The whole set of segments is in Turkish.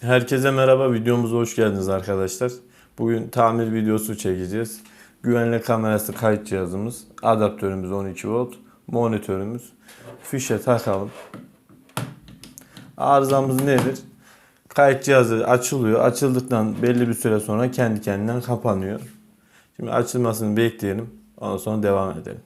Herkese merhaba, videomuza hoş geldiniz arkadaşlar. Bugün tamir videosu çekeceğiz. Güvenlik kamerası kayıt cihazımız, adaptörümüz 12 volt, monitörümüz. Fişe takalım. Arızamız nedir? Kayıt cihazı açılıyor. Açıldıktan belli bir süre sonra kendi kendinden kapanıyor. Şimdi açılmasını bekleyelim. Ondan sonra devam edelim.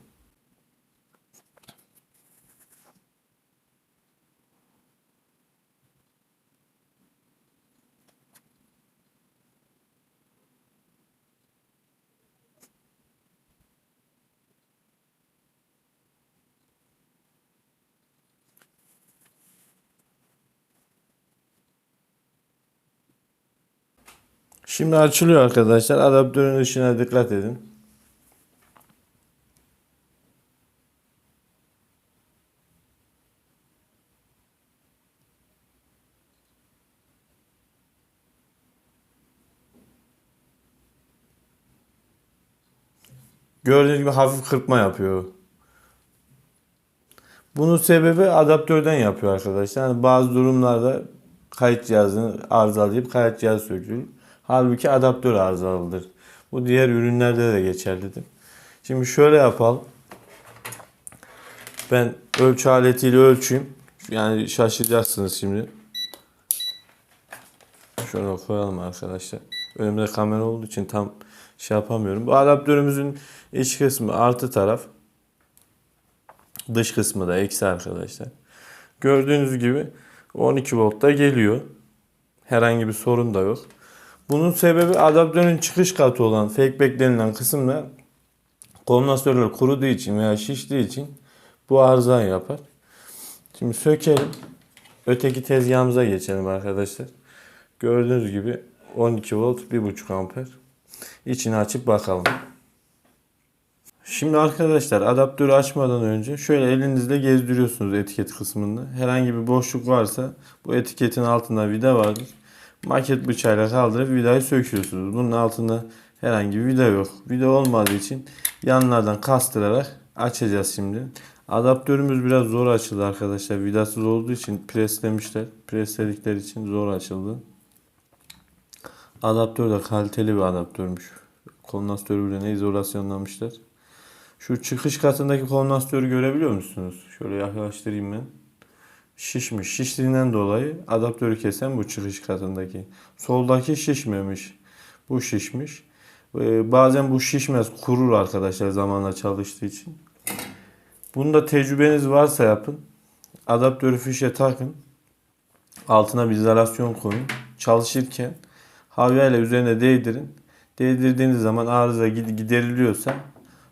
Şimdi açılıyor arkadaşlar. Adaptörün ışığına dikkat edin. Gördüğünüz gibi hafif kırpma yapıyor. Bunun sebebi adaptörden yapıyor arkadaşlar. Yani bazı durumlarda kayıt cihazını arızalayıp kayıt cihazı sökülür. Halbuki adaptör arızalıdır. Bu diğer ürünlerde de geçerlidir. Şimdi şöyle yapalım. Ben ölçü aletiyle ölçeyim. Yani şaşıracaksınız şimdi. Şöyle koyalım arkadaşlar. Önümde kamera olduğu için tam şey yapamıyorum. Bu adaptörümüzün iç kısmı artı taraf. Dış kısmı da eksi arkadaşlar. Gördüğünüz gibi 12 voltta geliyor. Herhangi bir sorun da yok. Bunun sebebi adaptörün çıkış katı olan fakeback denilen kısımda kondansatörler kuruduğu için veya şiştiği için bu arıza yapar. Şimdi sökelim. Öteki tezgahımıza geçelim arkadaşlar. Gördüğünüz gibi 12 volt 1.5 amper. İçini açıp bakalım. Şimdi arkadaşlar adaptörü açmadan önce şöyle elinizle gezdiriyorsunuz etiket kısmında. Herhangi bir boşluk varsa bu etiketin altında vida vardır. Maket bıçağıyla kaldırıp vidayı söküyorsunuz. Bunun altında herhangi bir vida yok. Vida olmadığı için yanlardan kastırarak açacağız şimdi. Adaptörümüz biraz zor açıldı arkadaşlar. Vidasız olduğu için preslemişler. Presledikleri için zor açıldı. Adaptör de kaliteli bir adaptörmüş. Kondansatörü bile ne izolasyonlamışlar. Şu çıkış katındaki kondansatörü görebiliyor musunuz? Şöyle yaklaştırayım ben. Şişmiş. Şiştiğinden dolayı adaptörü kesen bu çıkış katındaki. Soldaki şişmemiş. Bu şişmiş. Ee, bazen bu şişmez. Kurur arkadaşlar zamanla çalıştığı için. Bunda tecrübeniz varsa yapın. Adaptörü fişe takın. Altına bir izolasyon koyun. Çalışırken havyayla üzerine değdirin. Değdirdiğiniz zaman arıza gideriliyorsa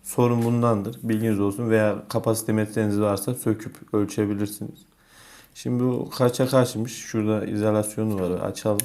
sorun bundandır. Bilginiz olsun veya kapasite metreniz varsa söküp ölçebilirsiniz. Şimdi bu kaça kaçmış? Şurada izolasyonu var. Açalım.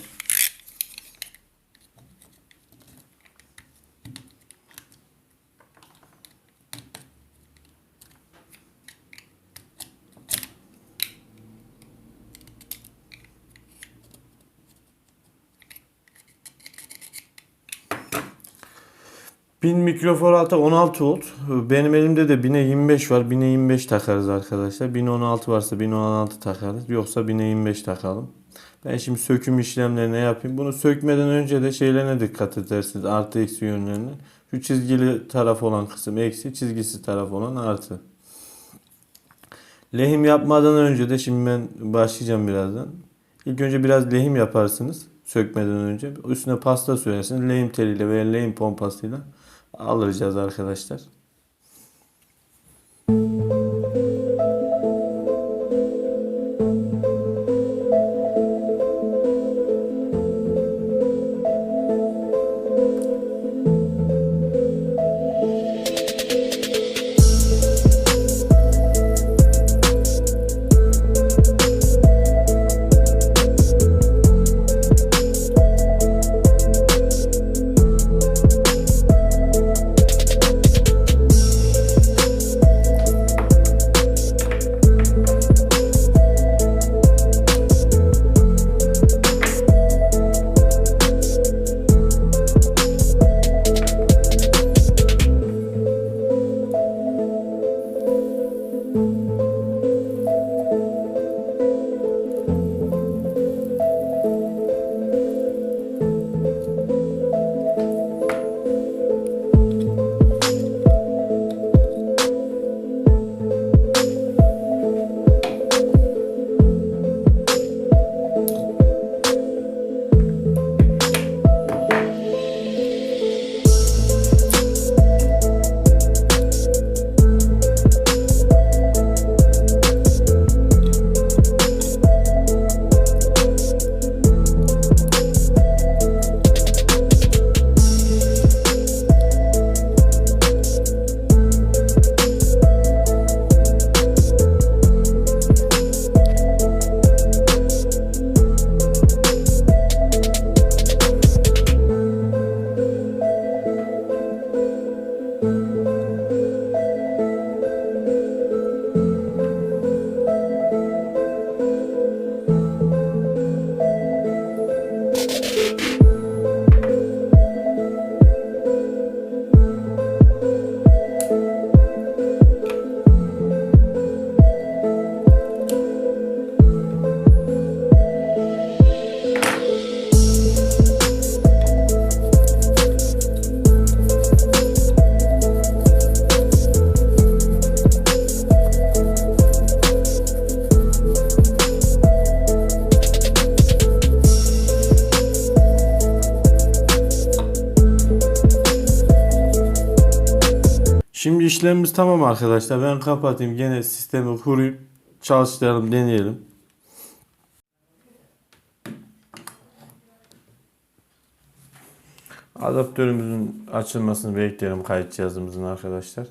Bin mikroforata 16 volt. Benim elimde de 1000'e 25 var. 1000'e 25 takarız arkadaşlar. 1016 varsa 1016 takarız. Yoksa 1000'e 25 takalım. Ben şimdi söküm işlemlerine yapayım. Bunu sökmeden önce de şeylerine dikkat edersiniz. Artı eksi yönlerine. Şu çizgili taraf olan kısım eksi, çizgisi taraf olan artı. Lehim yapmadan önce de şimdi ben başlayacağım birazdan. İlk önce biraz lehim yaparsınız sökmeden önce. Üstüne pasta sürersiniz. Lehim teliyle veya lehim pompasıyla alacağız arkadaşlar. Şimdi işlemimiz tamam arkadaşlar. Ben kapatayım. Gene sistemi kurayım. Çalıştıralım, deneyelim. Adaptörümüzün açılmasını bekleyelim kayıt cihazımızın arkadaşlar.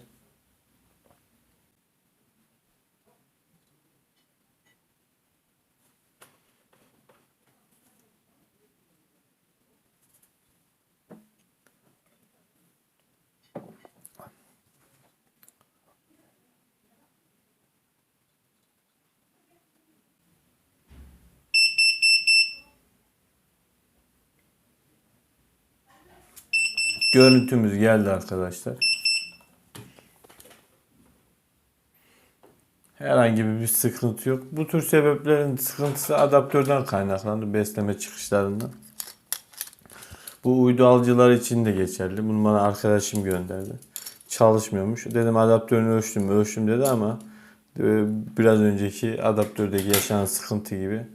Görüntümüz geldi arkadaşlar. Herhangi bir sıkıntı yok. Bu tür sebeplerin sıkıntısı adaptörden kaynaklandı. Besleme çıkışlarından. Bu uydu alıcılar için de geçerli. Bunu bana arkadaşım gönderdi. Çalışmıyormuş. Dedim adaptörünü ölçtüm? Ölçtüm dedi ama e, biraz önceki adaptördeki yaşanan sıkıntı gibi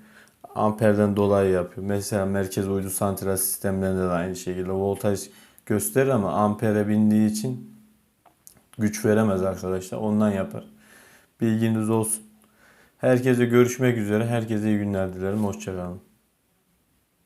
amperden dolayı yapıyor. Mesela merkez uydu santral sistemlerinde de aynı şekilde voltaj gösterir ama ampere bindiği için güç veremez arkadaşlar. Ondan yapar. Bilginiz olsun. Herkese görüşmek üzere. Herkese iyi günler dilerim. Hoşçakalın.